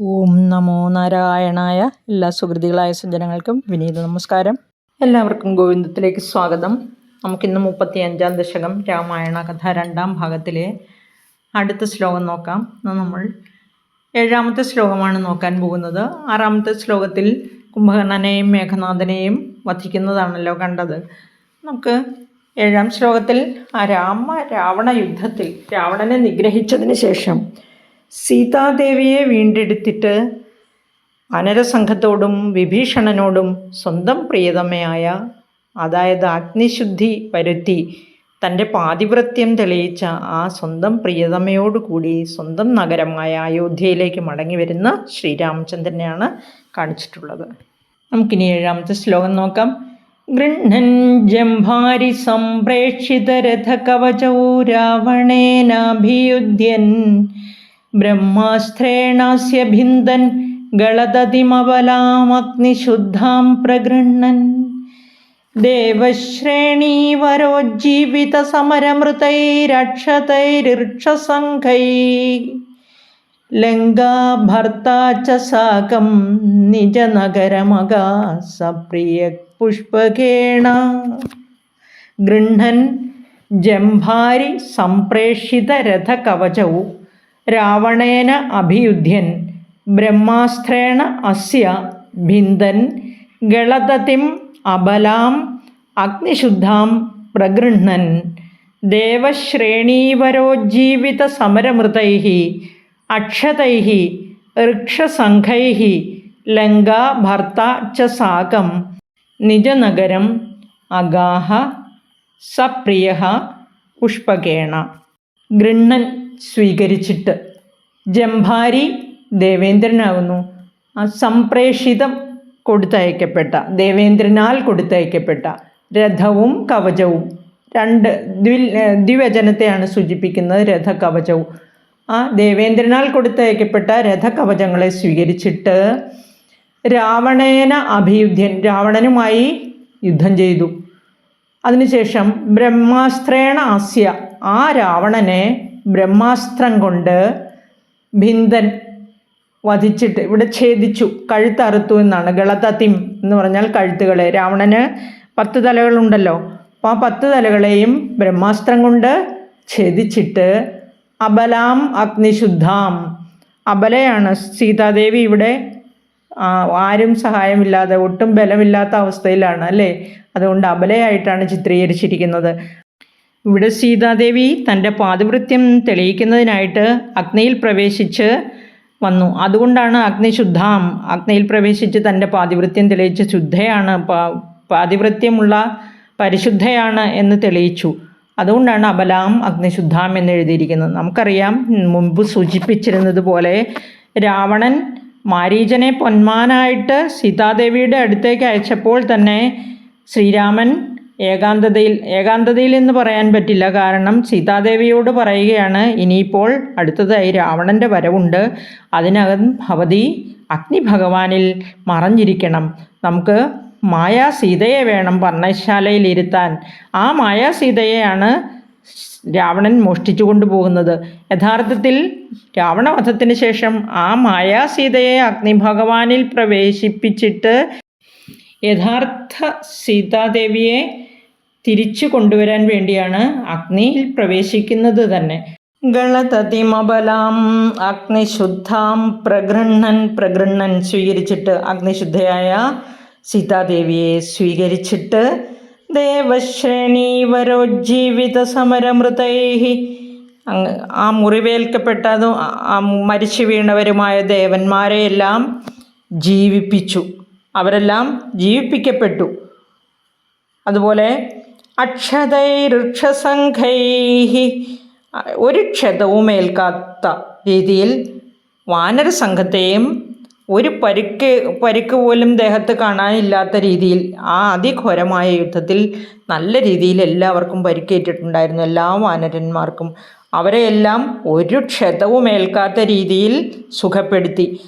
ഓം നമോ നാരായണായ എല്ലാ സുഹൃതികളായ സജ്ജനങ്ങൾക്കും വിനീത നമസ്കാരം. എല്ലാവർക്കും ഗോവിന്ദത്തിലേക്ക് സ്വാഗതം. നമുക്കിന്ന് മുപ്പത്തി അഞ്ചാം ദശകം രാമായണ കഥ രണ്ടാം ഭാഗത്തിലെ അടുത്ത ശ്ലോകം നോക്കാം. നമ്മൾ ഏഴാമത്തെ ശ്ലോകമാണ് നോക്കാൻ പോകുന്നത്. ആറാമത്തെ ശ്ലോകത്തിൽ കുംഭകർണനെയും മേഘനാഥനെയും വധിക്കുന്നതാണല്ലോ കണ്ടത്. നമുക്ക് ഏഴാം ശ്ലോകത്തിൽ ആ രാമ രാവണ യുദ്ധത്തിൽ രാവണനെ നിഗ്രഹിച്ചതിന് ശേഷം സീതാദേവിയെ വീണ്ടെടുത്തിട്ട് അനരസംഘത്തോടും വിഭീഷണനോടും സ്വന്തം പ്രിയതമയായ അതായത് അഗ്നിശുദ്ധി വരുത്തി തന്റെ പാതിവൃത്യം തെളിയിച്ച ആ സ്വന്തം പ്രിയതമയോടുകൂടി സ്വന്തം നഗരമായ അയോധ്യയിലേക്ക് മടങ്ങി വരുന്ന ശ്രീരാമചന്ദ്രനെയാണ് കാണിച്ചിട്ടുള്ളത്. നമുക്കിനി ഏഴാമത്തെ ശ്ലോകം നോക്കാം. ഗൃഹൻ ജംഭാരി സംപ്രേക്ഷിതരഥ കവചൗ രാവണേനാഭിയുധ്യൻ ബ്രഹ്മാസ്ത്രേണാസ്യ ഭിന്ദൻ ഗളതതിമബലാമഗ്നിശുദ്ധാം പ്രഗൃണ്ണൻ. ദേവശ്രേണീവരോജ്ജീവിതസമരമൃതൈരക്ഷതൈരിക്ഷസംഘൈ ലങ്കാഭർത്താ ച സാകം നിജനഗരമകാ സപ്രിയ പുഷ്പകേണ ഗൃഹൻ ജംഭാരി സംപ്രേഷിതരഥകവചൗ രാവണേന അഭിയുധ്യൻ ബ്രഹ്മാസ്ത്രേണ അസ്യ ഭിന്ദൻ ഗളതതിം അബലാം അഗ്നിശുദ്ധാം പ്രഗൃഹ്ണൻ. ദേവശ്രേണീവരോജ്ജീവിതസമരമൃതൈ അക്ഷതൈ ഋക്ഷസംഘൈ ലങ്കാഭർത്ത ച സാകം നിജനഗരം അഗാഹ സപ്രിയ പുഷ്പകേണ. ഗൃണ്ണൻ സ്വീകരിച്ചിട്ട് ജംഭാരി ദേവേന്ദ്രനാകുന്നു ആ സംപ്രേഷിതം കൊടുത്തയക്കപ്പെട്ട ദേവേന്ദ്രനാൽ കൊടുത്തയക്കപ്പെട്ട രഥവും കവചവും. രണ്ട് ദ്വിൽ ദ്വിവചനത്തെയാണ് സൂചിപ്പിക്കുന്നത് രഥകവചവും. ആ ദേവേന്ദ്രനാൽ കൊടുത്തയക്കപ്പെട്ട രഥകവചങ്ങളെ സ്വീകരിച്ചിട്ട് രാവണേന അഭിയുദ്ധ്യൻ രാവണനുമായി യുദ്ധം ചെയ്തു. അതിനുശേഷം ബ്രഹ്മാസ്ത്രേണ ആസ്യ ആ രാവണനെ ബ്രഹ്മാസ്ത്രം കൊണ്ട് ഭിന്ദൻ വധിച്ചിട്ട് ഇവിടെ ഛേദിച്ചു കഴുത്തറുത്തു എന്നാണ്. ഗളതത്തിം എന്ന് പറഞ്ഞാൽ കഴുത്തുകളെ. രാവണന് പത്ത് തലകളുണ്ടല്ലോ. അപ്പോൾ ആ പത്ത് തലകളെയും ബ്രഹ്മാസ്ത്രം കൊണ്ട് ഛേദിച്ചിട്ട് അബലാം അഗ്നിശുദ്ധാം. അബലയാണ്. സീതാദേവി ഇവിടെ ആരും സഹായമില്ലാതെ ഒട്ടും ബലമില്ലാത്ത അവസ്ഥയിലാണ് അല്ലേ? അതുകൊണ്ട് അബലയായിട്ടാണ് ചിത്രീകരിച്ചിരിക്കുന്നത്. ഇവിടെ സീതാദേവി തന്റെ പാതിവൃത്യം തെളിയിക്കുന്നതിനായിട്ട് അഗ്നിയിൽ പ്രവേശിച്ച് വന്നു. അതുകൊണ്ടാണ് അഗ്നി അഗ്നിശുദ്ധാം അഗ്നിയിൽ പ്രവേശിച്ച് തന്റെ പാതിവൃത്യം തെളിയിച്ച ശുദ്ധയാണ് പാതിവൃത്യമുള്ള പരിശുദ്ധയാണ് എന്ന് തെളിയിച്ചു. അതുകൊണ്ടാണ് അബലാം അഗ്നിശുദ്ധാം എന്ന് എഴുതിയിരിക്കുന്നത്. നമുക്കറിയാം മുമ്പ് സൂചിപ്പിച്ചിരുന്നത് പോലെ രാവണൻ മാരീചനെ പൊന്മാനായിട്ട് സീതാദേവിയുടെ അടുത്തേക്ക് അയച്ചപ്പോൾ തന്നെ ശ്രീരാമൻ ഏകാന്തതയിൽ ഏകാന്തതയിൽ എന്ന് പറയാൻ പറ്റില്ല. കാരണം സീതാദേവിയോട് പറയുകയാണ് ഇനിയിപ്പോൾ അടുത്തതായി രാവണന്റെ വരവുണ്ട്. അതിനകം ഭവതി അഗ്നി ഭഗവാനിൽ മറഞ്ഞിരിക്കണം. നമുക്ക് മായാ സീതയെ വേണം പർണശാലയിൽ ഇരുത്താൻ. ആ മായാ സീതയെയാണ് രാവണൻ മോഷ്ടിച്ചു കൊണ്ടുപോകുന്നത്. യഥാർത്ഥത്തിൽ രാവണവധത്തിന് ശേഷം ആ മായാ സീതയെ അഗ്നി ഭഗവാനിൽ പ്രവേശിപ്പിച്ചിട്ട് യഥാർത്ഥ സീതാദേവിയെ തിരിച്ചു കൊണ്ടുവരാൻ വേണ്ടിയാണ് അഗ്നിയിൽ പ്രവേശിക്കുന്നത് തന്നെ. ഗളതതിമബലാം അഗ്നിശുദ്ധാം പ്രഗൃണ്ണൻ പ്രഗൃണ്ണൻ സ്വീകരിച്ചിട്ട് അഗ്നിശുദ്ധയായ സീതാദേവിയെ സ്വീകരിച്ചിട്ട് ദേവശ്രേണീവരോജ്ജീവിത സമരമൃതൈ ആ മുറിവേൽക്കപ്പെട്ടതും മരിച്ചു വീണവരുമായ ദേവന്മാരെയെല്ലാം ജീവിപ്പിച്ചു. അവരെല്ലാം ജീവിപ്പിക്കപ്പെട്ടു. അതുപോലെ അക്ഷതൈ ഒരു ക്ഷതവും ഏൽക്കാത്ത രീതിയിൽ വാനര സംഘത്തെയും ഒരു പരിക്ക് പരിക്ക് പോലും ദേഹത്ത് കാണാനില്ലാത്ത രീതിയിൽ ആ അതിഘോരമായ യുദ്ധത്തിൽ നല്ല രീതിയിൽ എല്ലാവർക്കും പരിക്കേറ്റിട്ടുണ്ടായിരുന്നു. എല്ലാ വാനരന്മാർക്കും അവരെയെല്ലാം ഒരു ക്ഷതവും ഏൽക്കാത്ത രീതിയിൽ സുഖപ്പെടുത്തി.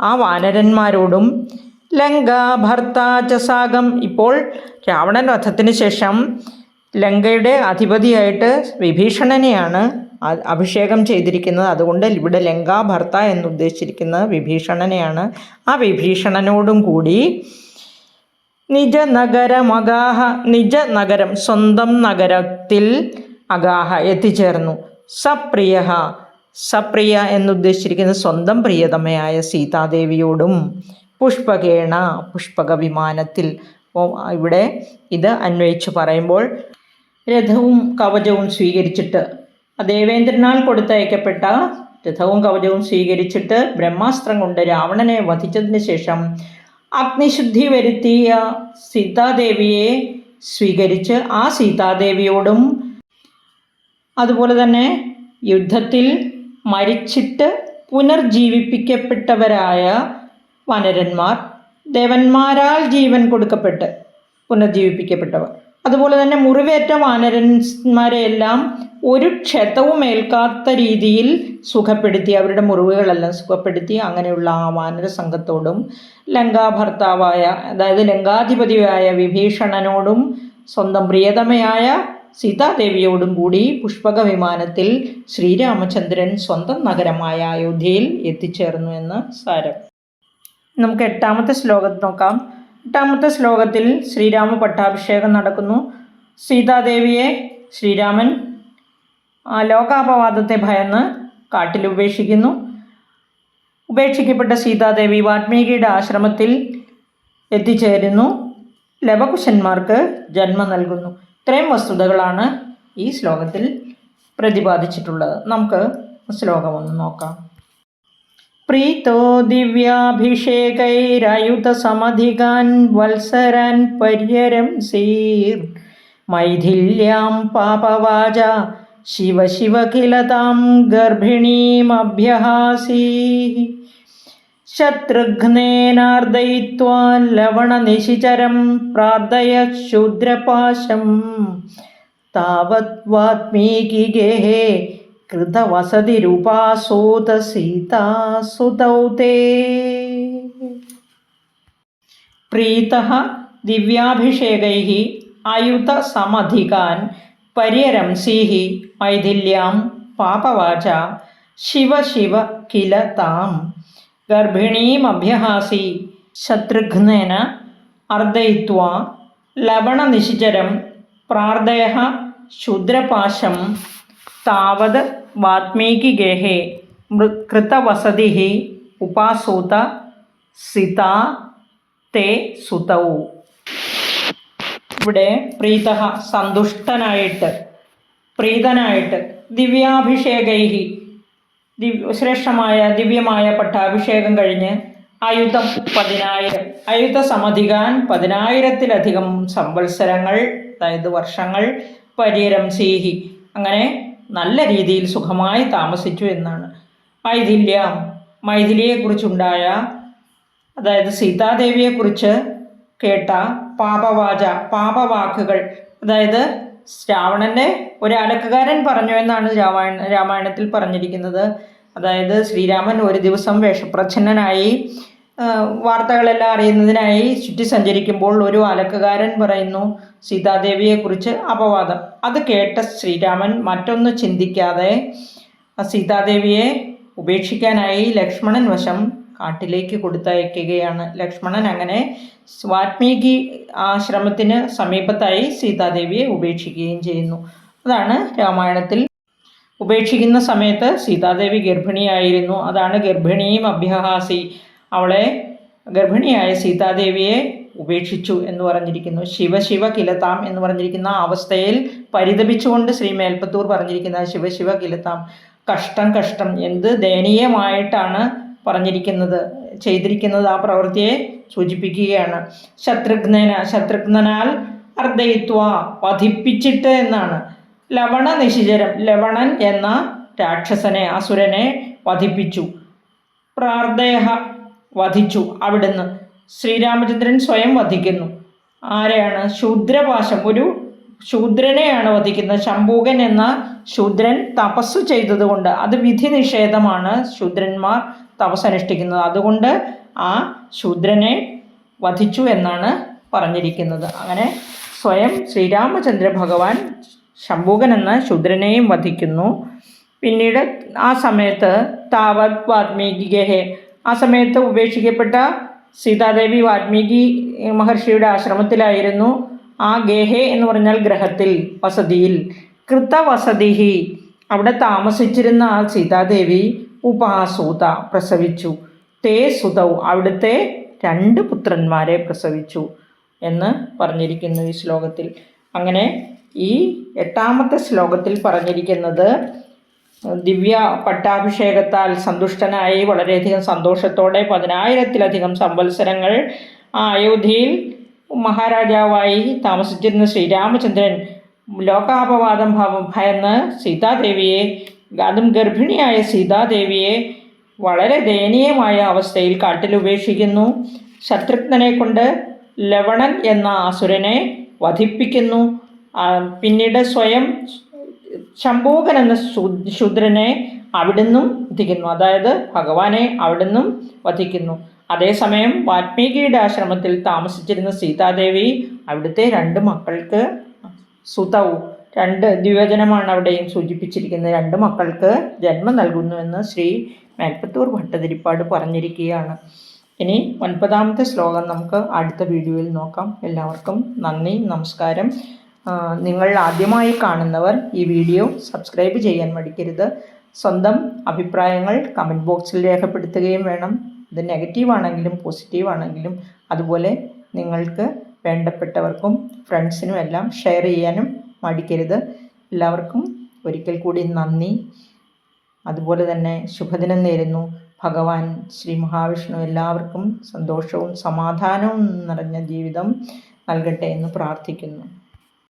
ആ വാനരന്മാരോടും ലങ്ക ഭർത്താചസാകം ഇപ്പോൾ രാവണൻ വധത്തിന് ശേഷം ലങ്കയുടെ അധിപതിയായിട്ട് വിഭീഷണനെയാണ് അഭിഷേകം ചെയ്തിരിക്കുന്നത്. അതുകൊണ്ട് ഇവിടെ ലങ്ക ഭർത്ത ഉദ്ദേശിച്ചിരിക്കുന്നത് വിഭീഷണനെയാണ് ആ വിഭീഷണനോടും കൂടി നിജ നഗരമഗാഹ നിജ നഗരം സ്വന്തം നഗരത്തിൽ അഗാഹ എത്തിച്ചേർന്നു. സപ്രിയ സപ്രിയ എന്നുദ്ദേശിച്ചിരിക്കുന്നത് സ്വന്തം പ്രിയതമയായ സീതാദേവിയോടും പുഷ്പകേണ പുഷ്പക വിമാനത്തിൽ ഇവിടെ ഇത് അന്വയിച്ച് പറയുമ്പോൾ രഥവും കവചവും സ്വീകരിച്ചിട്ട് ദേവേന്ദ്രനാൽ കൊടുത്തയക്കപ്പെട്ട രഥവും കവചവും സ്വീകരിച്ചിട്ട് ബ്രഹ്മാസ്ത്രം കൊണ്ട് രാവണനെ വധിച്ചതിന് ശേഷം അഗ്നിശുദ്ധി വരുത്തിയ സീതാദേവിയെ സ്വീകരിച്ച് ആ സീതാദേവിയോടും അതുപോലെ തന്നെ യുദ്ധത്തിൽ മരിച്ചിട്ട് പുനർജീവിപ്പിക്കപ്പെട്ടവരായ വനരന്മാർ ദേവന്മാരാൽ ജീവൻ കൊടുക്കപ്പെട്ട് പുനർജീവിപ്പിക്കപ്പെട്ടവർ. അതുപോലെ തന്നെ മുറിവേറ്റ വാനരന്മാരെയെല്ലാം ഒരു ക്ഷതവും ഏൽക്കാത്ത രീതിയിൽ സുഖപ്പെടുത്തി അവരുടെ മുറിവുകളെല്ലാം സുഖപ്പെടുത്തി അങ്ങനെയുള്ള ആ വാനര സംഘത്തോടും ലങ്കാഭർത്താവായ അതായത് ലങ്കാധിപതിയായ വിഭീഷണനോടും സ്വന്തം പ്രിയതമയായ സീതാദേവിയോടും കൂടി പുഷ്പക വിമാനത്തിൽ ശ്രീരാമചന്ദ്രൻ സ്വന്തം നഗരമായ അയോധ്യയിൽ എത്തിച്ചേർന്നു എന്ന് സാരം. നമുക്ക് എട്ടാമത്തെ ശ്ലോകം നോക്കാം. എട്ടാമത്തെ ശ്ലോകത്തിൽ ശ്രീരാമ പട്ടാഭിഷേകം നടക്കുന്നു. സീതാദേവിയെ ശ്രീരാമൻ ലോകാപവാദത്തെ ഭയന്ന് കാട്ടിൽ ഉപേക്ഷിക്കുന്നു. ഉപേക്ഷിക്കപ്പെട്ട സീതാദേവി വാത്മീകിയുടെ ആശ്രമത്തിൽ എത്തിച്ചേരുന്നു. ലവകുശന്മാർക്ക് ജന്മം നൽകുന്നു. ഇത്രയും വസ്തുതകളാണ് ഈ ശ്ലോകത്തിൽ പ്രതിപാദിച്ചിട്ടുള്ളത്. നമുക്ക് ശ്ലോകം ഒന്ന് നോക്കാം. प्रीतो दिव्याभिषेकैरायुतसमधिकान् वत्सरान् पर्यरंसीर् मैथिल्यां पापवाजा शिव शिव किल तां गर्भिणीमभ्यहासीः। शत्रुघ्नेनार्दयित्वा लवणनिशिचरं प्रार्थय शूद्रपाशं। तावत्वात्मीकिगेहे ഗേഹേ കൃതവസതിരുപാസോത സീതാസുതൗ തേ പ്രീതഃ ദിവ്യാഭിഷേകൈः അയുതസമധികാൻ പര്യരംസീः മൈഥില്യാം പാപവാച ശിവ ശിവ കില താം ഗർഭിണീമഭ്യഹാസി ശത്രുഘ്നേന അർദ്ധയിത്വാ ലവണനിശിചരം പ്രാർത്ഥയ ശൂദ്രപാശം താവത് വാത്മീകിഗേഹേ കൃതവസതി ഉപാസൂത സിതാ തേ സുതൗ ഇവിടെ പ്രീത സന്തുഷ്ടനായിട്ട് പ്രീതനായിട്ട് ദിവ്യാഭിഷേകൈഹി ദിവ്യ ശ്രേഷ്ഠമായ ദിവ്യമായ പട്ടാഭിഷേകം കഴിഞ്ഞ് ആയുധം പതിനായിരം ആയുധ സമധികാൻ പതിനായിരത്തിലധികം സംവത്സരങ്ങൾ അതായത് വർഷങ്ങൾ പര്യരംസീഹി അങ്ങനെ നല്ല രീതിയിൽ സുഖമായി താമസിച്ചു എന്നാണ്. മൈഥില്യം. മൈഥിലിയെക്കുറിച്ചുണ്ടായ അതായത് സീതാദേവിയെക്കുറിച്ച് കേട്ട പാപവാച പാപവാക്കുകൾ. അതായത് രാവണന്റെ ഒരു അലക്കുകാരൻ പറഞ്ഞു എന്നാണ് രാമായണ രാമായണത്തിൽ പറഞ്ഞിരിക്കുന്നത്. അതായത് ശ്രീരാമൻ ഒരു ദിവസം വേഷപ്രച്ഛന്നനായി വാർത്തകളെല്ലാം അറിയുന്നതിനായി ചുറ്റി സഞ്ചരിക്കുമ്പോൾ ഒരു അലക്കുകാരൻ പറയുന്നു സീതാദേവിയെക്കുറിച്ച് അപവാദം. അത് കേട്ട ശ്രീരാമൻ മറ്റൊന്ന് ചിന്തിക്കാതെ സീതാദേവിയെ ഉപേക്ഷിക്കാനായി ലക്ഷ്മണൻ വശം കാട്ടിലേക്ക് കൊടുത്തയക്കുകയാണ്. ലക്ഷ്മണൻ അങ്ങനെ വാത്മീകി ആശ്രമത്തിന് സമീപത്തായി സീതാദേവിയെ ഉപേക്ഷിക്കുകയും ചെയ്യുന്നു. അതാണ് രാമായണത്തിൽ ഉപേക്ഷിക്കുന്ന സമയത്ത് സീതാദേവി ഗർഭിണിയായിരുന്നു. അതാണ് ഗർഭിണിയും അഭ്യഹാസി. അവളെ ഗർഭിണിയായ സീതാദേവിയെ ഉപേക്ഷിച്ചു എന്ന് പറഞ്ഞിരിക്കുന്നു. ശിവ ശിവ കിലതാം എന്ന് പറഞ്ഞിരിക്കുന്ന അവസ്ഥയിൽ പരിതപിച്ചുകൊണ്ട് ശ്രീ മേൽപ്പത്തൂർ പറഞ്ഞിരിക്കുന്ന ശിവ ശിവ കിലതാം. കഷ്ടം കഷ്ടം. എന്ത് ദയനീയമായിട്ടാണ് പറഞ്ഞിരിക്കുന്നത് ചെയ്തിരിക്കുന്നത് ആ പ്രവൃത്തിയെ സൂചിപ്പിക്കുകയാണ്. ശത്രുഘ്നന ശത്രുഘ്നാൽ അർദ്ധയിത്വ വധിപ്പിച്ചിട്ട് എന്നാണ്. ലവണ നിശിചരം ലവണൻ എന്ന രാക്ഷസനെ അസുരനെ വധിപ്പിച്ചു. പ്രാർത്ഥേഹ വധിച്ചു. അവിടുന്ന് ശ്രീരാമചന്ദ്രൻ സ്വയം വധിക്കുന്നു. ആരെയാണ്? ശൂദ്രപാശം. ഒരു ശൂദ്രനെയാണ് വധിക്കുന്നത്. ശംഭൂകൻ എന്ന ശൂദ്രൻ തപസ് ചെയ്തതുകൊണ്ട് അത് വിധി നിഷേധമാണ് ശൂദ്രന്മാർ തപസ് അനുഷ്ഠിക്കുന്നത്. അതുകൊണ്ട് ആ ശൂദ്രനെ വധിച്ചു എന്നാണ് പറഞ്ഞിരിക്കുന്നത്. അങ്ങനെ സ്വയം ശ്രീരാമചന്ദ്ര ഭഗവാൻ ശംഭൂകൻ എന്ന ശൂദ്രനെയും വധിക്കുന്നു. പിന്നീട് ആ സമയത്ത് താവത് വാൽമീകി ഗേഹെ ആ സമയത്ത് ഉപേക്ഷിക്കപ്പെട്ട സീതാദേവി വാൽമീകി മഹർഷിയുടെ ആശ്രമത്തിലായിരുന്നു ആ ഗേഹെ എന്ന് പറഞ്ഞാൽ ഗ്രഹത്തിൽ വസതിയിൽ. കൃതവസതിഹി. അവിടെ താമസിച്ചിരുന്ന ആ സീതാദേവി ഉപാസൂത പ്രസവിച്ചു. തേ സുതൗ. അവിടുത്തെ രണ്ട് പുത്രന്മാരെ പ്രസവിച്ചു എന്ന് പറഞ്ഞിരിക്കുന്നു ഈ ശ്ലോകത്തിൽ. അങ്ങനെ ഈ എട്ടാമത്തെ ശ്ലോകത്തിൽ പറഞ്ഞിരിക്കുന്നത് ദിവ്യ പട്ടാഭിഷേകത്താൽ സന്തുഷ്ടനായി വളരെയധികം സന്തോഷത്തോടെ പതിനായിരത്തിലധികം സംവത്സരങ്ങൾ അയോധ്യയിൽ മഹാരാജാവായി താമസിച്ചിരുന്ന ശ്രീരാമചന്ദ്രൻ ലോകാപവാദം ഭയന്ന് സീതാദേവിയെ അതും ഗർഭിണിയായ സീതാദേവിയെ വളരെ ദയനീയമായ അവസ്ഥയിൽ കാട്ടിൽ ഉപേക്ഷിക്കുന്നു. ശത്രുഘ്നനെ കൊണ്ട് ലവണൻ എന്ന അസുരനെ വധിപ്പിക്കുന്നു. പിന്നീട് സ്വയം ശംഭൂകൻ എന്ന ശൂദ്രനെ അവിടുന്നും വധിക്കുന്നു. അതായത് ഭഗവാനെ അവിടുന്നും വധിക്കുന്നു. അതേസമയം വാൽമീകിയുടെ ആശ്രമത്തിൽ താമസിച്ചിരുന്ന സീതാദേവി അവിടുത്തെ രണ്ട് മക്കൾക്ക് സുതൗ രണ്ട് ദ്വിവചനമാണ് അവിടെയും സൂചിപ്പിച്ചിരിക്കുന്നത്. രണ്ട് മക്കൾക്ക് ജന്മം നൽകുന്നുവെന്ന് ശ്രീ മേൽപ്പത്തൂർ ഭട്ടതിരിപ്പാട് പറഞ്ഞിരിക്കുകയാണ്. ഇനി ഒൻപതാമത്തെ ശ്ലോകം നമുക്ക് അടുത്ത വീഡിയോയിൽ നോക്കാം. എല്ലാവർക്കും നന്ദി നമസ്കാരം. നിങ്ങൾ ആദ്യമായി കാണുന്നവർ ഈ വീഡിയോ സബ്സ്ക്രൈബ് ചെയ്യാൻ മടിക്കരുത്. സ്വന്തം അഭിപ്രായങ്ങൾ കമന്റ് ബോക്സിൽ രേഖപ്പെടുത്തുകയും വേണം. ഇത് നെഗറ്റീവ് ആണെങ്കിലും പോസിറ്റീവ് ആണെങ്കിലും അതുപോലെ നിങ്ങൾക്ക് വേണ്ടപ്പെട്ടവർക്കും ഫ്രണ്ട്സിനും എല്ലാം ഷെയർ ചെയ്യാനും മടിക്കരുത്. എല്ലാവർക്കും ഒരിക്കൽ കൂടി നന്ദി. അതുപോലെ തന്നെ ശുഭദിനം നേരുന്നു. ഭഗവാൻ ശ്രീ മഹാവിഷ്ണു എല്ലാവർക്കും സന്തോഷവും സമാധാനവും നിറഞ്ഞ ജീവിതം നൽകട്ടെ എന്ന് പ്രാർത്ഥിക്കുന്നു.